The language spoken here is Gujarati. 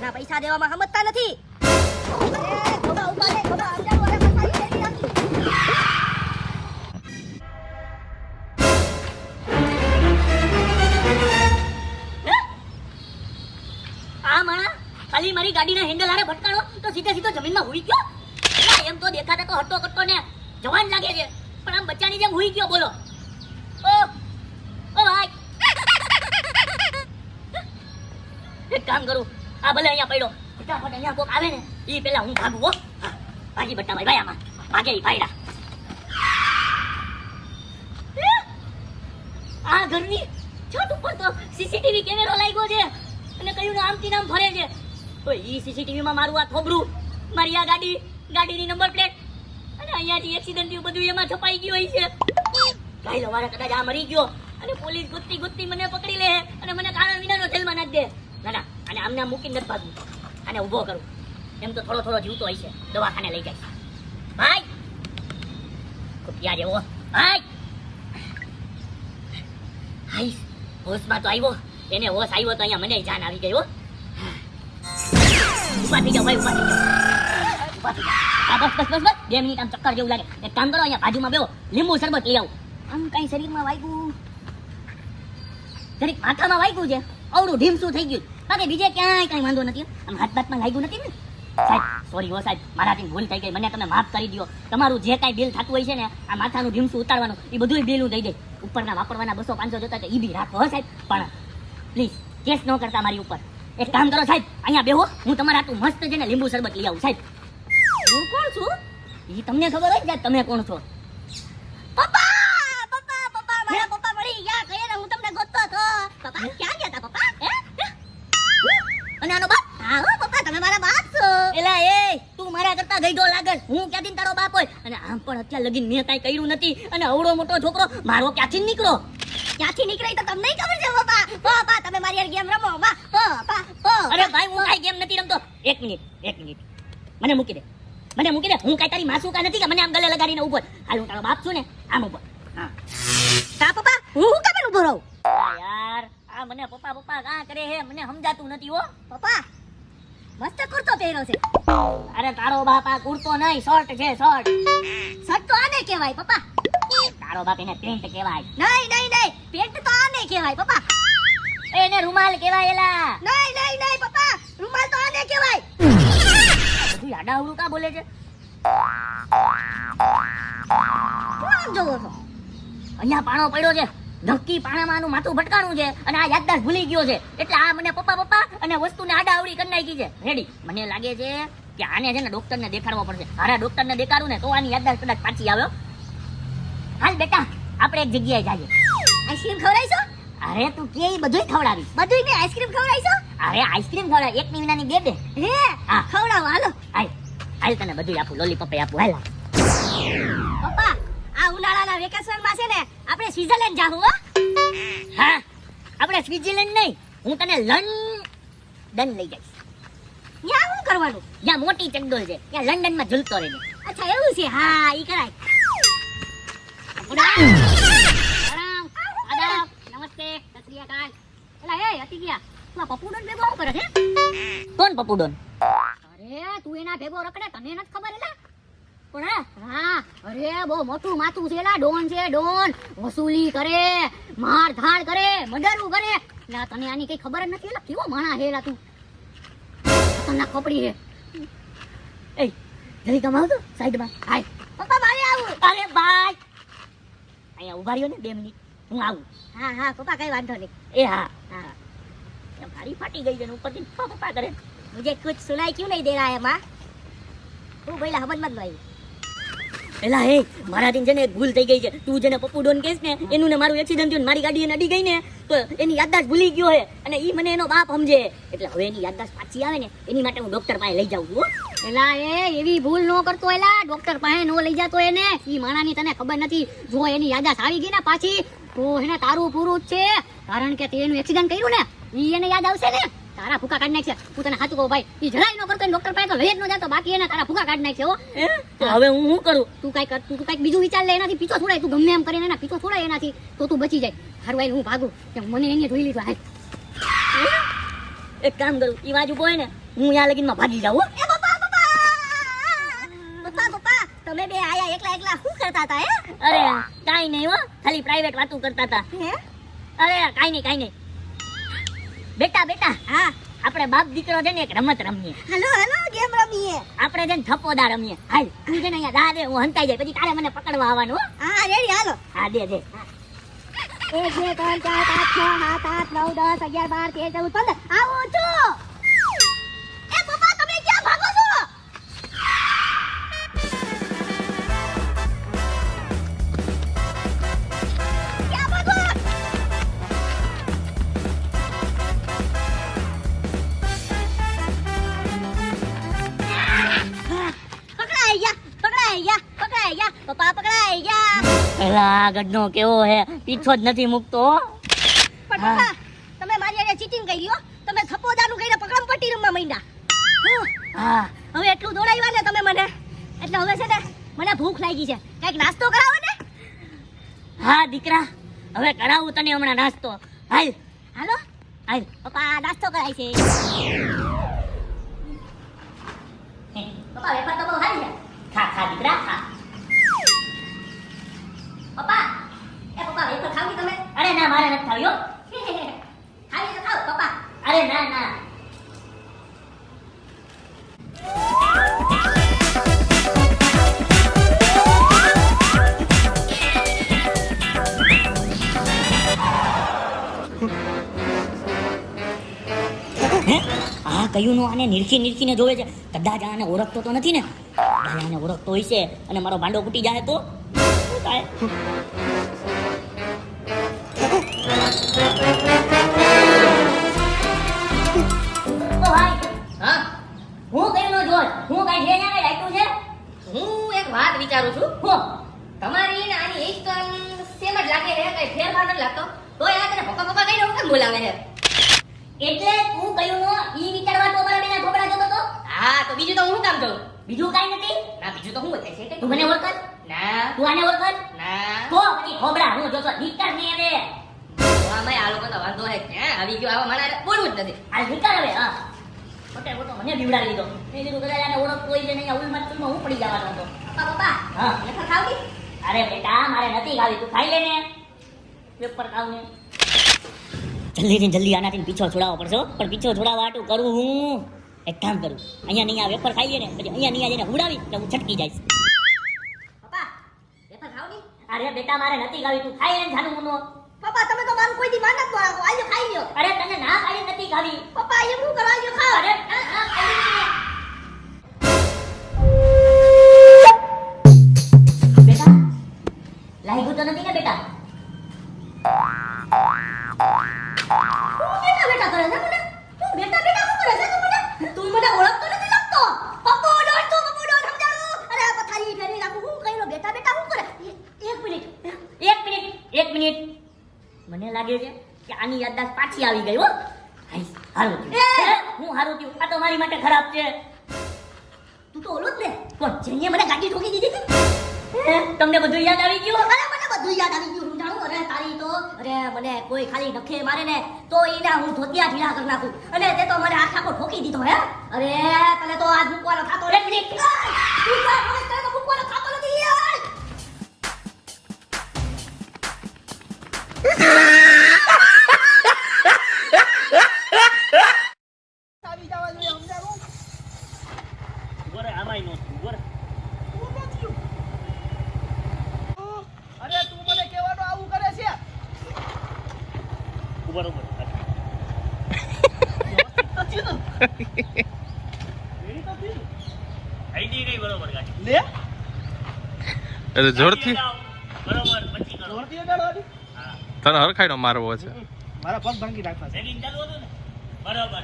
એના પૈસા દેવામાં સમજતા નથી. આ માણા, ખાલી મારી ગાડીના હેન્ડલ આરે ભટકાણો, તો સીધે સીધો જમીનમાં હુઈ ગયો? એમ તો દેખાતા તો હટો કટો ને જવાન લાગે છે, પણ આમ બચ્ચાની જેમ હુઈ ગયો, બોલો. ઓ ઓ ભાઈ. એક કામ કરું આ ભલે અહીંયા પડ્યો. ફટાફટ અહીંયા કોક આવે ને એ પેલા હું ભાગું, હો. ભાગી બટ્ટા ભાઈ ભાઈ આમાં ભાગે એ ભાઈડા આ ઘરની છત ઉપર તો સીસીટીવી કેમેરો લાગ્યો છે અને કયું ને આમથી નામ ફરે છે. તો ઈ સીસીટીવી માં મારું આ થોબરું, મારી આ ગાડી, ગાડીની નંબર પ્લેટ અને અહીંયાથી એક્સિડન્ટ થયું, બધું એમાં છપાઈ ગયું હોય છે. કાઈ લવારે કદાચ આ મરી ગયો અને પોલીસ ગુત્તી ગુત્તી મને પકડી લે અને મને કારણ વિનાનો જેલમાં નાખી દે. ના અને આમને મૂકીને નથી ભાગવું. આને ઊભો કરું. એમ તો થોડો થોડો જીવતો છે. દવાખાને લઈ જાય ભાઈ! કુટિયા જેવો. ભાઈ! હાઈ હોશમાં તો આવ્યો. એને હોશ આવ્યો તો અહીંયા મને જાન આવી ગઈ હો. ઊભા ભાઈ, ઊભા થઈ બસ બસ બસ બસ. બે મિનિટ આમ ચક્કર જેવું લાગે. એક કામ કરો, અહીંયા બાજુમાં બેહો. લીંબુ શરબત લઈ આવું. આમ કઈ શરીરમાં વાગ્યું? જરીક માથામાં વાગ્યું છે. અવડું ઢીમસું થઈ ગયું. બાકી બીજે ક્યાંય કઈ વાંધો નથી આમ હાથ બાતમાં લાગ્યું નથી ને? સાહેબ સોરી હો સાહેબ, મારાથી ભૂલ થઈ ગઈ. મને તમે માફ કરી દો તમારું જે કાંઈ બિલ થતું હોય છે ને, આ માથાનું ઢીમસું ઉતારવાનું, એ બધું બિલ હું દઈ દઈ ઉપરના વાપરવાના બસો પાંચસો જતા એ બી રાખો હો સાહેબ. પણ પ્લીઝ, કેસ ન કરતા મારી ઉપર. એક કામ કરો સાહેબ, અહીંયા બેહો. હું તમારા આટલું મસ્ત છે ને લીંબુ શરબત લઈ આવું, સાહેબ. હું કોણ છું? એ તમને ખબર હોય કે તમે કોણ છો? અને બાપ? હા હો પપ્પા તમે મારા બાપ છો. એલા એ તું મારા કરતા ગઈડો લાગે હું ક્યાંથી તારો બાપ હોય? અને આમ પણ અત્યાર લગીન મેં કાંઈ કર્યું નથી. અને અવડો મોટો છોકરો મારો ક્યાંથી નીકળો? ક્યાંથી નીકળાય તો તમને ખબર છે પપ્પા. પપ્પા તમે મારી યાર ગેમ રમો પપ્પા. પપ્પા અરે ભાઈ હું કાંઈ ગેમ નથી રમતો. એક મિનિટ એક મિનિટ. મને મૂકી દે. મને મૂકી દે. હું કાંઈ તારી માસુકા નથી કે મને આમ ગલે લગાડીને ઊભો હાલ હું તારો બાપ છું ને આમ ઊભો હા કા પપ્પા હું હું કેમ ઊભો રહું? આ મને પપ્પા પપ્પા કા કરે હે? મને સમજાતું નથી હો. પપ્પા, મસ્ત કુર્તો પહેર્યો છે. અરે તારો બાપ આ કુર્તો નહીં, શર્ટ છે, શર્ટ. શર્ટ તો આને કહેવાય, પપ્પા. તારો બાપ એને પેન્ટ કહેવાય. નહીં નહીં નહીં. પેન્ટ તો આને કહેવાય, પપ્પા. એને રૂમાલ કહેવાય એલા નહીં નહીં નહીં, પપ્પા. રૂમાલ તો આને કહેવાય. તું આડાવડું કા બોલે છે? આમ જોવો છો? અહીંયા પાણો પડ્યો છે. નક્કી પાણામાં માથું ભટકાણું છે અને આ યાદદાસ્ત ભૂલી ગયો છે. એટલે આ મને પપ્પા પપ્પા અને વસ્તુને આડાવડી કરી નાખી છે. રેડી મને લાગે છે કે આને છે ને ડોક્ટરને દેખાડવો પડશે. મારા ડોક્ટરને દેખાડું ને તો આની યાદદાસ્ત કદાચ પાછી આવ્યો હાલ બેટા આપણે એક જગ્યાએ જઈએ. આઈસ્ક્રીમ ખવડાવીશો અરે તું કે બધું બધુંય ખવડાવી બધુંય ને આઈસ્ક્રીમ ખવડાવીશું અરે આઈસ્ક્રીમ ખવડાવ. એક ની વિનાની બે દે હે? હા. ખવડાવો હાલો. હાલ. હાલ તને બધું આપું. લોલીપોપ આપું. હાલ. પપ્પા આ ઉનાળાના વેકેશનમાં છે ને આપણે સ્વિટરલેન્ડ જાવું હો. હા આપણે સ્વિટ્ઝરલેન્ડ નહીં હું તને લંડન લઈ જઈશ. ત્યાં શું કરવાનું? ત્યાં મોટી ચંડોલ છે ત્યાં લંડનમાં ઝૂલતો રહે અચ્છા એવું છે? હા ઈ કરાય. નમસ્તે સત શ્રી અકાલ. એલા એ હતી ગયા. તું આ પપ્પુડન ભેગો શું કરે છે? કોણ પપ્પુડોન? અરે તું એના ભેગો રખડે તને નથી ખબર એલા? પણ હા અરે બહુ મોટું માથું છે લા ડોન છે ડોન. વસૂલી કરે માર ધાડ કરે મર્ડરું કરે. લા તને આની કઈ ખબર જ નથી? લા કેવો માણા હે લા તું? તને ખપડી હે એ જલ્દી કમાવ તો સાઈડમાં. હાય. પપ્પા ભાઈ આવું. અરે ભાઈ અહીંયા ઊભા રહ્યો ને બે મિનિટ. હું આવું. હા હા પપ્પા કઈ વાંધો નહીં. એ હા. હા. ભારી ફાટી ગઈ છે ને ઉપરથી. પપ્પા કરે. મુજે કુછ સુનાઈ ક્યું નહીં દે રહા હે માં તું ભાઈ સમજ મત ભાઈ એલા, હે, મારાથી છે ને ભૂલ થઈ ગઈ છે, તું જેને પપ્પુ ડોન કેસ ને, એનું ને મારું એક્સિડન્ટ થયું મારી ગાડી એને અડી ગઈ ને, તો એની યાદદાસ્ત ભૂલી ગયો હે, અને એ મને એનો બાપ સમજે. એટલે હવે એની યાદદાસ્ત પાછી આવે ને, એની માટે હું ડોક્ટર પાસે લઈ જાઉં છું એલા, એ, એવી ભૂલ ન કરતો એલા ડોક્ટર પાસે નો લઈ જાતો એને. ઈ માણાની તને ખબર નથી. જો એની યાદાશ આવી ગઈ ને પાછી, તો એને તારું પૂરું જ છે. કારણ કે તે એનું એક્સિડન્ટ કર્યું ને, ઈ એને યાદ આવશે ને. તારા ફૂકા કાઢ નાખશે. હું તને સાચું કહું ભાઈ ઈ જરાય ન કરતો ડોક્ટર પાસે તો લઈ જ ન જાતો બાકી એને તારા ફૂકા કાઢ નાખશે હો. તો હવે હું શું કરું? તું કઈ કર તું કંઈક બીજું વિચાર લે એનાથી પીછો છોડાય તું ગમે એમ કરીને એના પીછો છોડાય એનાથી તો તું બચી જાય. હારું ભાઈ હું ભાગું. કે મને એને જોઈ લીધું હાય એક કામ કરું ઈ બાજુ કોઈ ને હું યા લગીનમાં ભાગી જાઉં હો. એ તમે બે આયા એકલા એકલા શું કરતા હતા હે? અરે કાઈ નહીં હો. ખાલી પ્રાઇવેટ વાતું કરતા હતા. હે? અરે કાઈ નહીં કાઈ નહીં. બેટા બેટા. હા. આપણે બાપ દીકરો છે ને એક રમત રમીએ. હાલો હાલો ગેમ રમીએ. આપણે છે ને થપોદા રમીએ. હાલ તું છે ને અહીંયા દા દે હું હંતાઈ જાય. પછી તારે મને પકડવા આવવાનું હો. હા રેડી હાલો. હા દે દે. એક બે ત્રણ ચાર પાંચ છ સાત આઠ નવ દસ અગિયાર બાર તેર ચૌદ પંદર. આવું છું ગયા પકડાઈ ગયા પપ્પા પકડાઈ ગયા પેલા આ કેવો હે પીછો જ નથી મૂકતો પણ પપ્પા તમે મારી હારે ચીટિંગ કરી હો. તમે થપ્પોદાનું કઈને પકડમ પટ્ટી રમવા માંડ્યા હા. હવે એટલું દોડાવ્યા ને તમે મને. એટલે હવે છે ને મને ભૂખ લાગી છે. કંઈક નાસ્તો કરાવો ને? હા દીકરા. હવે કરાવું તને હમણાં નાસ્તો. હાલ. હાલો? હાલ. પપ્પા નાસ્તો કરાય છે. પપ્પા વેપાર તો બહુ સારી છે ખા ખા દીકરા ખા પપ્પા એ પપ્પા વેપાર ખાવી તમે. અરે ના મારે નથી ખાવી હો. ખાવી તો ખાવ પપ્પા. અરે ના ના. આ કયું નો આને નિરખી નિરખીને જોવે છે. કદાચ આને ઓળખતો તો નથી ને? આને ઓળખતો હોય છે અને મારો ભાંડો ફૂટી જાય તો? થાય? હા? હું કયું નો હું કઈ છે ને લાગ્યું છે? હું એક વાત વિચારું છું. હું, તમારી આની એજ સેમ જ લાગે છે, કઈ ફેરફાર નથી લાગતો? તો આ તને પપ્પા પપ્પા કઈ કેમ બોલાવે છે? એટલે તું કયું ઈ તો મારા બેના ઢોકળા જતો તો હા તો બીજું તો હું કામ જોઉં બીજું કાઈ નથી. ના બીજું તો હું થાય છે તું મને ઓળખ ના. તું આને ઓળખ ના. તો પછી ખોબડા હું જોતો નીકળ ને રે આમાં આ લોકો તો વાંધો હે કે આવી ગયો આવા મારા બોલવું જ નથી. આ નીકળ હવે હા. ખોટે ખોટો મને બીવડાવી દીધો. મેં કીધું કદાચ આને ઓળખ કોઈ છે નહીં ઉલમત ફિલ્મમાં હું પડી જવાનો હતો. પપ્પા પપ્પા હા. લખા ખાવડી અરે બેટા મારે નથી ખાવી તું ખાઈ લે ને. પેપર ખાવ ને. જલ્દી થી જલ્દી આનાથી પીછો છોડાવવો પડશે પણ પીછો છોડાવવા આટું કરું હું. એક કામ કરું. અહીંયા નહીં આ વેપર ખાઈએ ને પછી અહીંયા નહીં જઈને ઉડાવી એટલે હું છટકી જઈશ. પપ્પા વેપર અરે બેટા મારે નથી ખાવી તું ખાઈ ને જાનું મનો પપ્પા તમે તો મારું કોઈ દી માનત ન રાખો આજો ખાઈ લ્યો. અરે તને ના ખાઈ નથી ખાવી. પપ્પા એ શું કરવા આજો ખાવ અરે ના, ના, ખાવી બેટા લાગ્યું તો નથી ને બેટા? એક મિનિટ. મને લાગે છે કે આની યાદદાસ્ત પાછી આવી ગઈ હો. હારું થયું. હું? હારું થયું. આ તો મારી માટે ખરાબ છે. તું તો ઓલો જ ને. કોણ જેને મને ગાડી ઠોકી દીધી હતી. હે? તમને બધું યાદ આવી ગયું? અરે મને બધું યાદ આવી ગયું. સમજાણું અરે તારી તો અરે મને કોઈ ખાલી નખે મારે ને તો એના હું ધોતિયા ઢીલા કરી નાખું. અને તે તો મને આખા કો ઠોકી દીધો હે? અરે તને તો આજ મૂકવાનો થાતો એક મિનિટ. એટલે જોરથી. બરોબર, પછી કરો. જોરથી. તને હરખાઈનો મારવો છે. મારા પગ ભાંગી નાખવા છે. સેટિંગ ચાલુ હતું ને? બરોબર.